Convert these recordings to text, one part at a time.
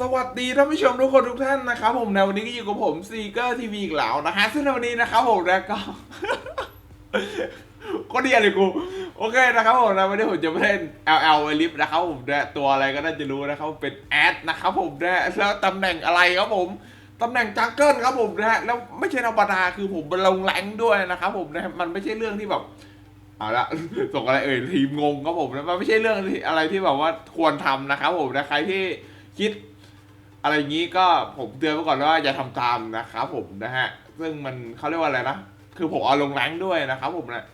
สวัสดีท่านผู้ชมทุกคนทุกท่านนะครับผมในวันนี้ก็อยู่กับผมซีเกอร์ทีวีอีกแล้วนะฮะซึ่งในวันนี้นะครับผมแล้วก็ก็เดียเลยกูโอเคนะครับผมนะวันนี้ผมจะมาเล่น LL ไอลิฟนะครับผมนะตัวอะไรก็น่าจะรู้นะครับเป็นแอดนะครับผมนะแล้วตำแหน่งอะไรครับผมตำแหน่งจังเกิลครับผมนะฮะแล้วไม่ใช่ธรรมดาคือผมลงแรงด้วยนะครับผมนะมันไม่ใช่เรื่องที่แบบเอาละส่งอะไรเอ่ยทีมงงครับผมนะมันไม่ใช่เรื่องอะไรที่แบบว่าควรทำนะครับผมนะใครที่คิด อะไรอย่างนี้ก็ผมเตือนไว้ก่อนว่าอย่าทำตามนะครับผมนะฮะ ซึ่งมันเขาเรียกว่าอะไรนะ คือผมเอาลงแรงด้วยนะครับผมนะ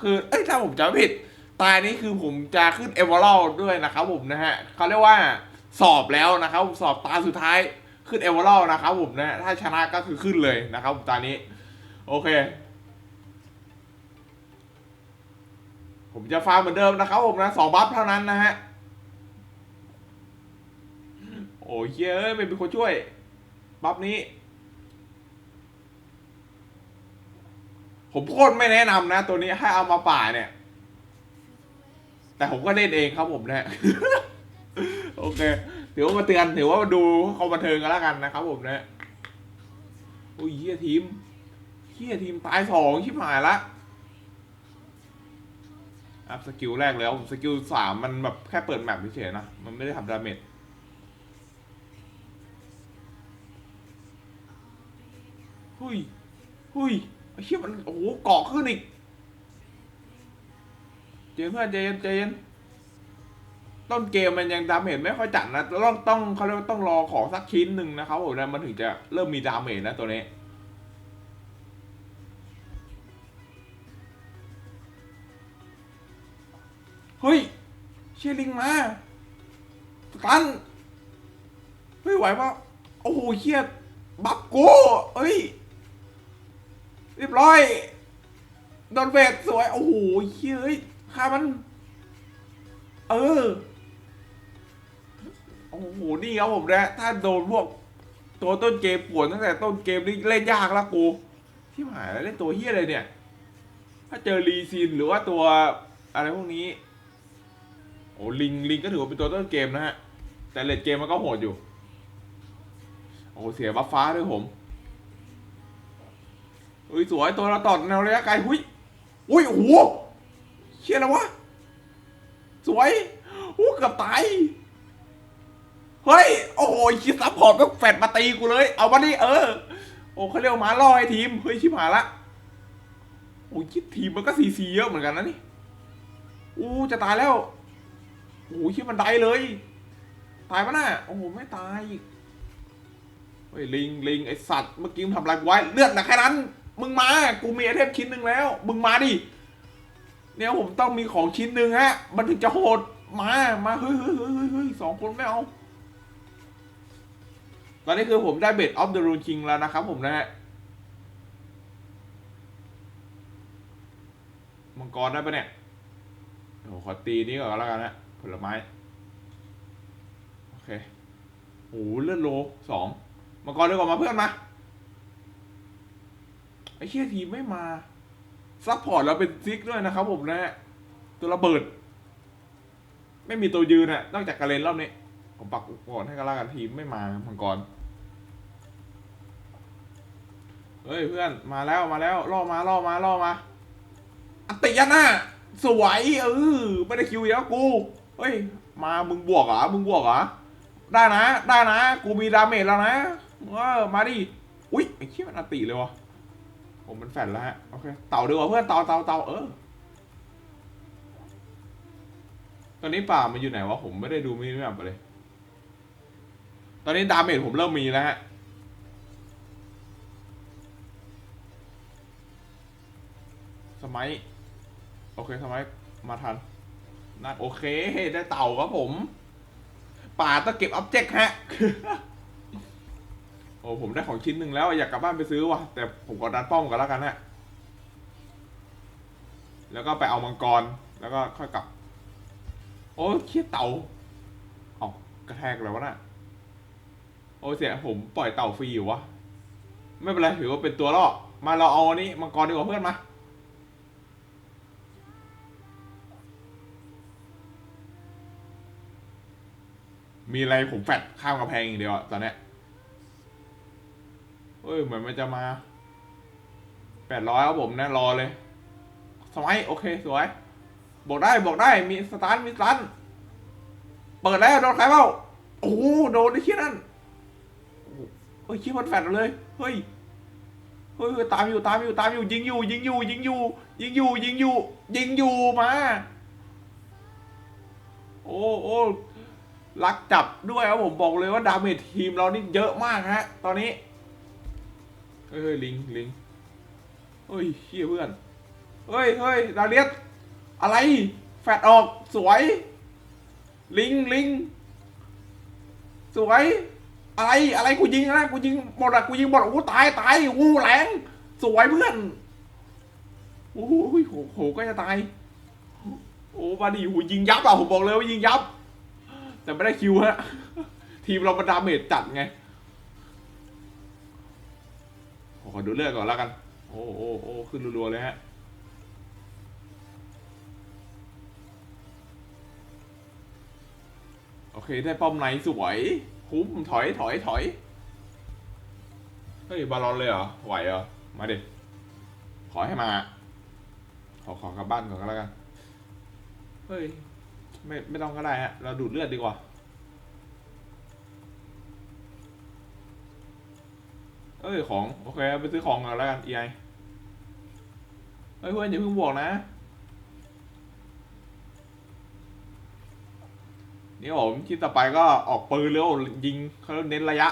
คือเอ้ยถ้าผมจำไม่ผิด ตายนี้คือผมจะขึ้นเอเวอร์ด้วยนะครับผมนะฮะเขาเรียกว่าสอบแล้วนะครับผมสอบตาสุดท้ายขึ้นเอเวอร์นะครับผมนะถ้าชนะก็คือขึ้นเลยนะครับผมตอนนี้ โอเค ผมจะฟาร์มเหมือนเดิมนะครับผมนะสองบัฟเท่านั้นนะฮะ โอ้ยเฮ้ยไม่เป็นคนช่วยบัฟนี้ ผมโคตรไม่แนะนำนะ ตัวนี้ให้เอามาป่าเนี่ย แต่ผมก็เล่นเองครับผมนะโอเคถือว่ามาเตือนถือว่ามาดูเขาบันเทิงกันแล้วกันนะครับผมนะโอ้ยเฮียทีมเฮียทีมตายสองชิบหายละอัพสกิลแรกแล้วสกิลสามมันแบบแค่เปิดแมปเฉยๆนะ มันไม่ได้ทำดาเมจ หุยหุยไอ้เชี่ยมันโอ้โหเกาะขึ้นอีก เจนเพื่อนเจนเจนต้นเกมมันยังดาเมจไม่ค่อยจัดนะต้องต้องเขาเรียกว่าต้องรอของสักชิ้นหนึ่งนะครับผมนะมันถึงจะเริ่มมีดาเมจนะตัวนี้เฮ้ย เชียลิงมาสตันเฮ้ยไหวปะโอ้โหเชียบักโก้เฮ้ย เรียบร้อยโดนเบสสวย โอ้โหเชียเฮ้ยฆ่ามัน เออ โอ้โห นี่ครับผมนะถ้าโดนพวก ตัวต้นเกมปวดตั้งแต่ต้นเกมนี่เล่นยากล้วกูที่หายแล้วเล่นตัวเฮียอะไรเนี่ย ถ้าเจอรีซินหรือว่าตัวอะไรพวกนี้ โอ้ลิงลิงก็ถือว่าเป็นตัวต้นเกมนะฮะ แต่เลดเกมมันก็โหดอยู่ โอ้เสียบัฟฟ้าด้วยผม อุ้ยสวยตัวเราตอดแนวระยะไกลหุยอุ้ยโอ้โหเชี่ยแล้ววะ สวยอู้เกือบตาย เฮ้ย โอ้โหคิดซับพอร์ตก็แฟดมาตีกูเลย เอามาดิเออ โอ้เขาเรียกว่าหมาล่อไอ้ทีม เฮ้ยชิบหายละโอ้ยคิดทีมมันก็ซีซีเยอะเหมือนกันนะนี่ อู้จะตายแล้ว โอ้โหคิดมันได้เลย ตายปะน่ะโอ้โหไม่ตายเฮ้ยลิงลิงไอสัตว์เมื่อกี้มึงทำอะไรไว้เลือดหนักแค่นั้น มึงมา กูมีไอเทมชิ้นหนึ่งแล้ว มึงมาดิ เนี่ยผมต้องมีของชิ้นหนึ่งฮะ มันถึงจะโหด มา มาเฮ้ยเฮ้ยเฮ้ยเฮ้ยสองคนไม่เอา ตอนนี้คือผมได้เบดออฟเดอะรูนคิงแล้วนะครับผมนะฮะ มังกรได้ปะเนี่ยโอ้โหขอตีนี้ก่อนแล้วกันนะผลไม้ โอเคโอ้โหเลือดโลสองมังกรเร็วกว่ามาเพื่อนมา ไอ้เชี่ยทีมไม่มาซัพพอร์ตเราเป็นซิกด้วยนะครับผมนะฮะตัวระเบิด ไม่มีตัวยืนอะนอกจากกาเลนรอบนี้ ผมปักก่อนให้กันละกันทีมไม่มามังกรเฮ้ยเพื่อนมาแล้วมาแล้วล่อมาล่อมาล่อมาอัติยะน้าสวยเออไม่ได้คิวอีกแล้วกูเฮ้ย มามึงบวกเหรอมึงบวกเหรอได้นะ ได้นะ กูมีดาเมจแล้วนะเออมาดิอุ้ยไอ้เชี่ยมันอัติเลยวะ ผมมันแฟนแล้วฮะ โอเค เต่าดีกว่าเพื่อน เต่าเต่าเต่าเออ ตอนนี้ป่ามันอยู่ไหนวะ ผมไม่ได้ดูมินิแมปเลย ตอนนี้ดาเมจผมเริ่มมีแล้วฮะสมัย โอเคสมัยมาทันนั่นโอเค ได้เต่าครับผม ป่าต้องเก็บอ็อบเจกต์ฮะ โอ้ผมได้ของชิ้นหนึ่งแล้วอยากกลับบ้านไปซื้อว่ะแต่ผมก็ดันป้อมกันแล้วกันฮะแล้วก็ไปเอามังกรแล้วก็ค่อยกลับ โอ้เคียเต่าเอากระแทกแล้ววะน่ะโอ้เสียผมปล่อยเต่าฟรีอยู่วะไม่เป็นไรถือว่าเป็นตัวล่อมาเราเอาอันนี้มังกรดีกว่าเพื่อนมามมีอะไรผมแฟดข้ามกำแพงอย่างเดียวอะตอนนี้ อ้ยเหมือนมันจะมาแปดร้อยครับผมนะรอเลยสมัยโอเคสวยบอกได้บอกได้มีสตาร์ทมีสตันเปิดแล้วโดนใครเปล่าโอ้โหโดนไอ้เชี่ยนั่นโอ้โหเฮ้ยเชี่ยมันแฟดเลยเฮ้ยเฮ้ยเฮ้ยตามอยู่ตามอยู่ตามอยู่ยิงอยู่ ยิงอยู่ ยิงอยู่ ยิงอยู่ ยิงอยู่ ยิงอยู่มา โอ้โอ้ลักจับด้วยครับผมบอกเลยว่าดาเมจทีมเรานี่เยอะมากฮะ ตอนนี้ เฮ้ยลิงลิงเฮ้ยเชี่ยเพื่อนเฮ้ยเฮ้ยดาเลียสอะไร แฟดออกสวย ลิงลิงสวย อะไรอะไรกูยิงนะกูยิงหมดอะกูยิงหมดโอ้ตายตายโอ้แรงสวยเพื่อนโอ้โหโหโหก็จะตายโอ้มาดิโหยิงยับอะผมบอกเลยว่ายิงยับ แต่ไม่ได้คิวฮะทีมเรามันดาเมจจัดไง ขอดูเลือดก่อนแล้วกัน โอ้โอ้โอ้ขึ้นรัวๆเลยฮะโอเคได้ป้อมไหนสวย คุ้มถอยถอยถอยเฮ้ยบาลอนเลยเหรอ ไหวเหรอ มาดิ ขอให้มา ขอขอกลับบ้านก่อนก็แล้วกัน เฮ้ย ไม่ไม่ต้องก็ได้ฮะ เราดูดเลือดดีกว่า เอ้ยของโอเคไปซื้อของก่อนแล้วกันอีไอเฮ้ยเพื่อนอย่าเพิ่งบอกนะนี่ผมที่ต่อไปก็ออกปืนแล้วยิงเขาเน้นระยะ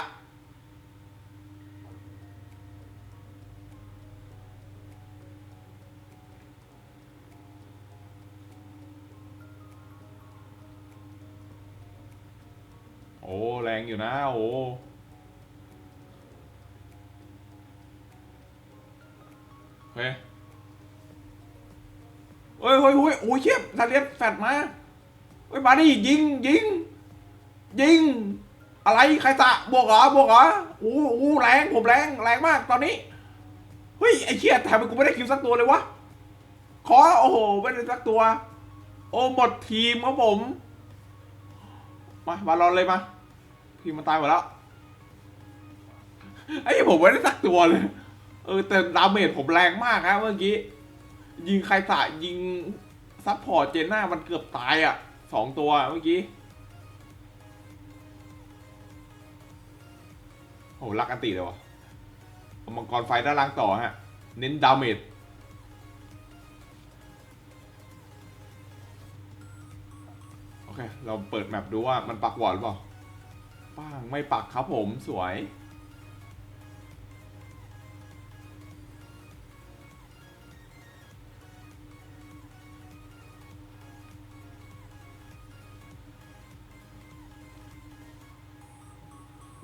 โอ้แรงอยู่นะโอ้ เฮ้ยเฮ้ยเฮ้ยเฮ้ยโอ้ยเชียบทาเลียนแฟดมาเฮ้ยมาดิยิงยิง ยิง อะไรใครตะบวกเหรอบวกเหรอโอ้โหแรงผมแรงแรงมากตอนนี้เฮ้ยไอ้เชียทำไมกูไม่ได้คิวสักตัวเลยวะขอโอ้โหไม่ได้สักตัว โอ้หมดทีมครับผมมาบาลอนเลยมาทีมมันตายหมดแล้วไอ้ผมไม่ได้สักตัวเลย เออแต่ดาเมจผมแรงมากครับเมื่อกี้ ยิงใครสะยิงซัพพอร์ตเจนหน้ามันเกือบตายอะสองตัวเมื่อกี้โหรักอันติเลยวะอมังกรไฟด้านล่างต่อฮะ เน้นดาเมจโอเค เราเปิดแมปดูว่ามันปักวอร์ดหรือเปล่าป้างไม่ปักครับผมสวย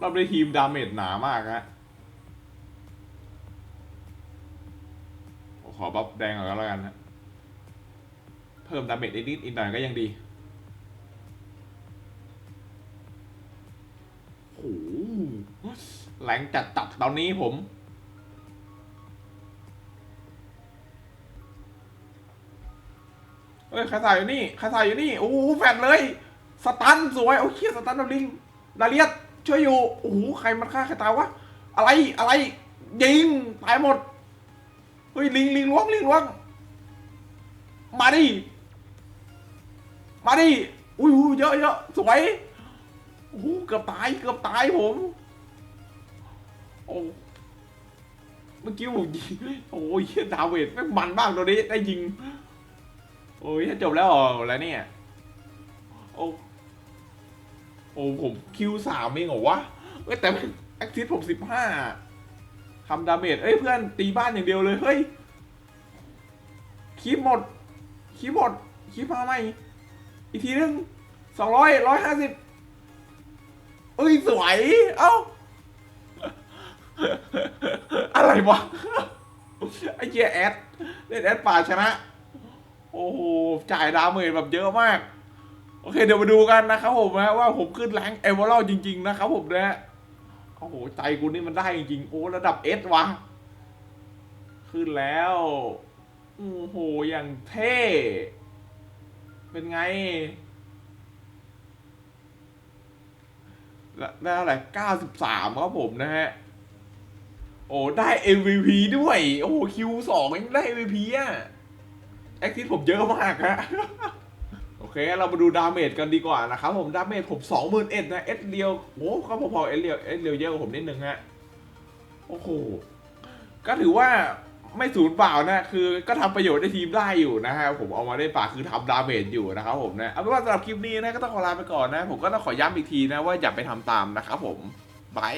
เราได้ทีมดาเมจหนามากฮะขอบัฟแดงก่อนก็แล้วกันนะเพิ่มดาเมจนิดๆอีกหน่อยก็ยังดีโอ้โหแรงจัดจัดตอนนี้ผมเฮ้ยใครใส่อยู่นี่ใครใส่อยู่นี่ โอ้โหแฟดเลย สตันสวย โอ้เคียสตันดาลิงดาเลียส ช่วยอยู่โอ้โหใครมันฆ่าใครตายวะอะไรอะไรยิงตายหมดเฮ้ยลิงลิงล้วงลิงล้วงมาดิมาดิอุ้ยเยอะเยอะสวยโอ้โหเกือบตายเกือบตายผมโอ้เมื่อกี้ผมยิงโอ้ยเดาเวดแม่งมันมากตัวนี้ได้ยิงโอ้ยจบแล้วเหรอแล้วเนี่ยโอ้ โอ้ผมคิวสามเองเหรอวะเอ้ยแต่แอคทิสผมสิบห้าทำดาเมจเอ้ยเพื่อนตีบ้านอย่างเดียวเลยเฮ้ยคีบหมดคีบหมดคีบมาไหมอีกทีนึงสองร้อยร้อยห้าสิบเอ้ยสวย เอ้า อะไรวะไอ้เจียแอดเล่นแอดป่าชนะ โอ้โห จ่ายดาเมจแบบเยอะมาก โอเคเดี๋ยวมาดูกันนะครับผมนะว่าผมขึ้นแรงเอเวอร์จริง ๆ นะครับผมนะฮะโอ้โหใจกูนี่มันได้จริงๆโอ้ระดับเอสวะขึ้นแล้วโอ้โหอย่างเท่ เป็นไงและได้อะไร93ครับผมนะฮะ โอ้ได้ MVP ด้วย โอ้คิวสองยังได้ MVP อะ แอคทีฟผมเยอะมากฮะ เคเรามาดูดาเมจกันดีกว่านะครับผมดาเมจผม21,000นะเอสเดียวโอ้ก็พอๆเอสเดียวเอสเดียวเยอะกว่าผมนิดนึงฮะโอ้โหก็ถือว่าไม่สูญเปล่านะคือก็ทำประโยชน์ให้ทีมได้อยู่นะฮะผมเอามาได้ป่าคือทำดาเมจอยู่นะครับผมนะเอาเป็นว่าสำหรับคลิปนี้นะก็ต้องขอลาไปก่อนนะ ผมก็ต้องขอย้ำอีกทีนะว่าอย่าไปทำตามนะครับผมบาย